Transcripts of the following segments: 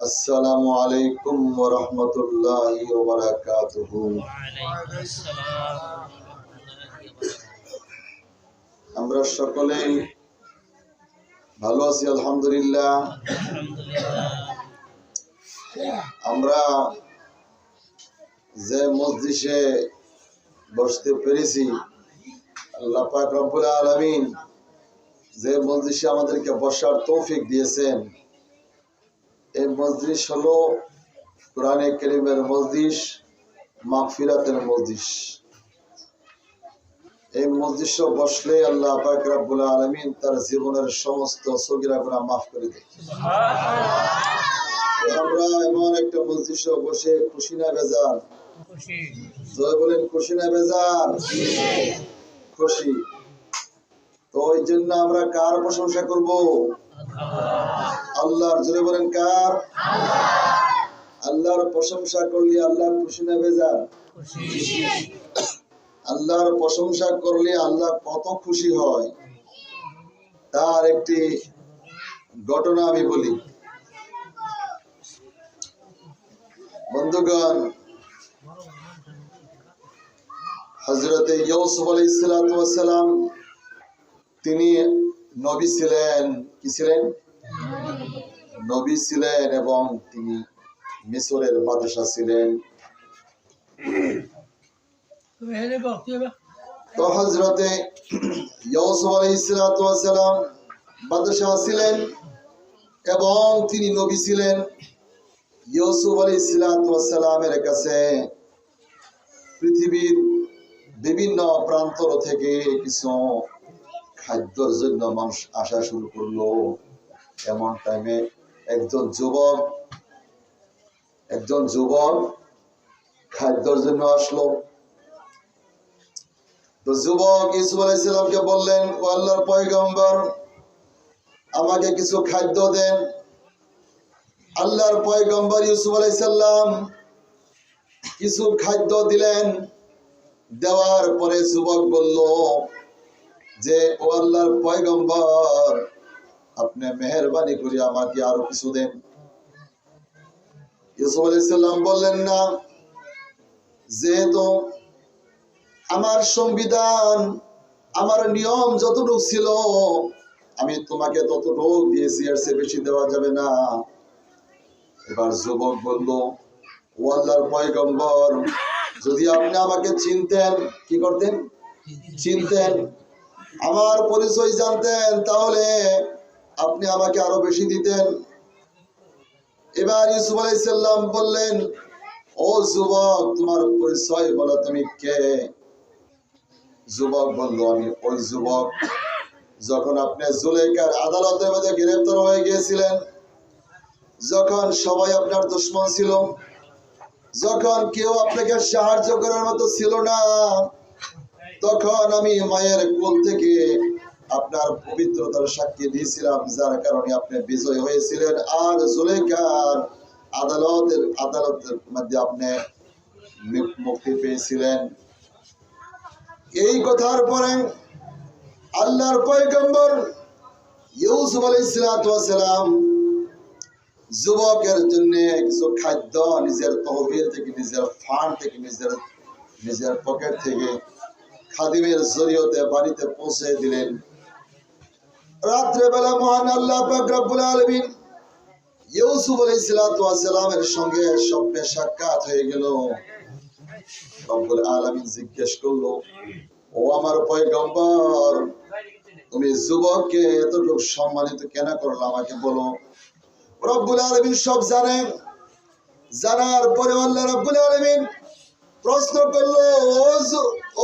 আসসালামু আলাইকুম ওয়া আমরা সকলে ভালো আছি, আলহামদুলিল্লাহ। আমরা যে মসজিষে বসতে পেরেছি আল্লাপাক রব্বুল আলামিন যে মসজিষে আমাদেরকে বসার তৌফিক দিয়েছেন। এই মসজিদ হলো কোরআনে কেরিমের মসজিদ মাগফিরাতের মসজিদ। এই মসজিদে বসলে আল্লাহ পাক রব্বুল আলামিন তার জীবনের সমস্ত সগিরা গুনাহ মাফ করে দেয়। আমরা এমন একটা মসজিদে বসে খুশি না বেজার জয় বলেন খুশি না বেজার খুশি। তো ওই জন্য আমরা কার প্রশংসা করব? আল্লাহর জোরে বলেন কার? আল্লাহর প্রশংসা করলে আল্লাহ খুশি না বেজার? আল্লাহর প্রশংসা করলে আল্লাহ কত খুশি হয়? তার একটি ঘটনা আমি বলি। বন্ধুগণ হজরতে ইউসুফ আলী সালাম, তিনি নবী ছিলেন, কি ছিলেন? নবী ছিলেন এবং তিনি মিশরের বাদশাহ ছিলেন। তো হজরতে ইউসুফ আলাইসালাম বাদশাহ ছিলেন এবং তিনি নবী ছিলেন ইউসুফ আলাইসালামের কাছে। পৃথিবীর বিভিন্ন প্রান্তর থেকে কিছু খাদ্যর জন্য মানুষ আসা শুরু করল। এমন টাইমে একজন যুবক একজন যুবক খাদ্যর জন্য আসলো। তো যুবক ইসুফ আলাইসাল্লামকে বললেন, ও আল্লাহর পয়গম্বর, আমাকে কিছু খাদ্য দেন। আল্লাহর পয়গম্বর ইউসুফ আলাইসাল্লাম কিছু খাদ্য দিলেন। দেওয়ার পরে যুবক বলল যে, ও আল্লাহর পয়গম্বর আপনি মেহরবানি করে আমাকে আরও কিছু দেন। ইউসুফ আলাইসাল্লাম বললেন, না, যেহেতু আমার সংবিধান, আমার নিয়ম যতটুকু ছিল, আমি তোমাকে ততটুকু দিয়েছি আর সে বেশি দেওয়া যাবে না। এবার যুবক বলল, ও আল্লাহর পয়গম্বর, যদি আপনি আমাকে চিনতেন, কি করতেন? চিনতেন। আমার পরিচয় জানতেন, তাহলে আপনি আমাকে আরও বেশি দিতেন। এবার ইউসুফ আলাইসাল্লাম বললেন, ও যুবক, তোমার পরিচয় বলো, তুমি কে? যুবক বলল, আমি ওই যুবক। যখন আপনি জুলেখার আদালতের মধ্যে গ্রেফতার হয়ে গিয়েছিলেন, যখন সবাই আপনার দুশ্মন ছিল, যখন কেউ আপনাকে সাহায্য করার মতো ছিল না, তখন আমি মায়ের কোল থেকে আপনার পবিত্রতার সাক্ষী দিয়েছিলাম, যার কারণে আপনি বিজয় হয়েছিলেন। আর জুলেখার আদালতের আদালতের মধ্যে আপনি মুক্তি পেয়েছিলেন। এই কথার পরে আল্লাহর পয়গম্বর ইউসুফ আলাইসালাম যুবকের জন্য কিছু খাদ্য নিজের তহবিল থেকে, নিজের ফান্ড থেকে, নিজের নিজের পকেট থেকে খাদিমের জরিয়তে বাড়িতে পৌঁছে দিলেন। রাত্রেবেলা মহান আল্লাহ রব্বুল আলামিন ইউসুফ আলাইসালামের সঙ্গে স্বপ্নে সাক্ষাৎ হয়ে গেল। রব্বুল আলামিন জিজ্ঞেস করল, ও আমার পয়গম্বর, তুমি যুবককে এতটুকু সম্মানিত কেন করল আমাকে বলো? রব্বুল আলামিন সব জানেন জানার পরে আল্লাহ রব্বুল আলামিন প্রশ্ন করল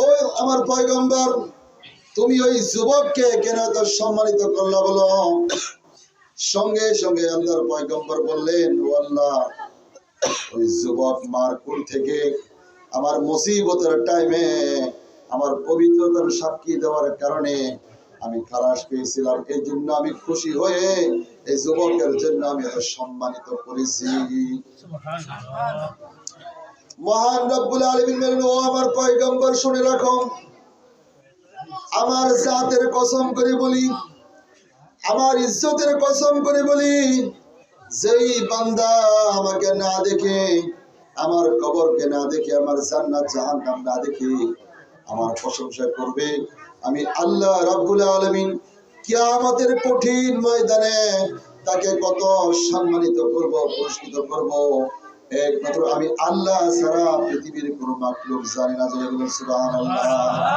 ও আমার পয়গম্বর তুমি ওই যুবককে কেন এত সম্মানিত করলা বলো। সঙ্গে সঙ্গে আল্লাহর পয়গম্বর বললেন, ও আল্লাহ, ওই যুবক মার কুল থেকে আমার মুসিবতের টাইমে আমার পবিত্রতার সাক্ষী দেওয়ার কারণে আমি খালাস পেয়েছিলাম। এই জন্য আমি খুশি হয়ে এই যুবকের জন্য আমি সম্মানিত করেছি। মহান রব্বুল আলমিন ও আমার পয়গম্বর, শুনে রাখো। আমার জাতের কসম করে বলি, আমার ইজ্জতের কসম করে বলি, যেই বান্দা আমাকে না দেখে, আমার কবরকে না দেখে, আমার জান্নাত, জাহান্নাম না দেখে আমার প্রশংসা করবে, আমি আল্লাহ রাব্বুল আলামিন কিয়ামতের কঠিন ময়দানে তাকে কত সম্মানিত করব, পুরস্কৃত করব। একমাত্র আমি আল্লাহ ছাড়া পৃথিবীর কোনো মাকলুক জানি না সুবহানাল্লাহ।